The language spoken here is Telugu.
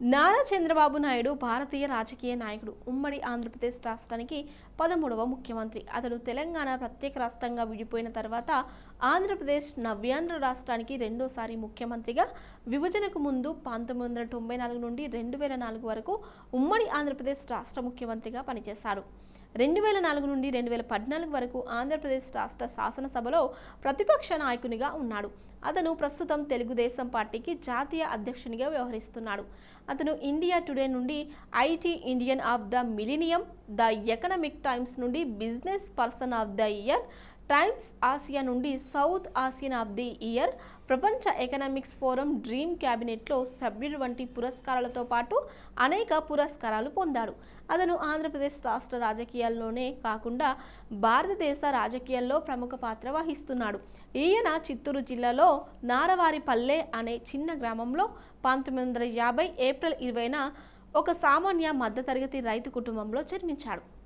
నారా చంద్రబాబు నాయుడు భారతీయ రాజకీయ నాయకుడు. ఉమ్మడి ఆంధ్రప్రదేశ్ రాష్ట్రానికి పదమూడవ ముఖ్యమంత్రి. అతడు తెలంగాణ ప్రత్యేక రాష్ట్రంగా విడిపోయిన తర్వాత ఆంధ్రప్రదేశ్ నవ్యాంధ్ర రాష్ట్రానికి రెండోసారి ముఖ్యమంత్రిగా. విభజనకు ముందు పంతొమ్మిది వందల తొంభై నాలుగు నుండి రెండు వేల నాలుగు వరకు ఉమ్మడి ఆంధ్రప్రదేశ్ రాష్ట్ర ముఖ్యమంత్రిగా పనిచేశారు రెండు వేల నాలుగు నుండి రెండు వేల పద్నాలుగు వరకు ఆంధ్రప్రదేశ్ రాష్ట్ర శాసనసభలో ప్రతిపక్ష నాయకునిగా ఉన్నాడు. అతను ప్రస్తుతం తెలుగుదేశం పార్టీకి జాతీయ అధ్యక్షునిగా వ్యవహరిస్తున్నాడు. అతను ఇండియా టుడే నుండి IT Indian of the millennium the Economic Times నుండి business person of the year Times Asia నుండి South Asian of the year ప్రపంచ ఎకనామిక్స్ ఫోరం డ్రీమ్ క్యాబినెట్లో సభ్యుడు వంటి పురస్కారాలతో పాటు అనేక పురస్కారాలు పొందాడు. అతను ఆంధ్రప్రదేశ్ రాష్ట్ర రాజకీయాల్లోనే కాకుండా భారతదేశ రాజకీయాల్లో ప్రముఖ పాత్ర వహిస్తున్నాడు. ఈయన చిత్తూరు జిల్లాలో నారవారిపల్లె అనే చిన్న గ్రామంలో పంతొమ్మిది వందల యాభై ఏప్రిల్ ఇరవైన ఒక సామాన్య మధ్యతరగతి రైతు కుటుంబంలో జన్మించాడు.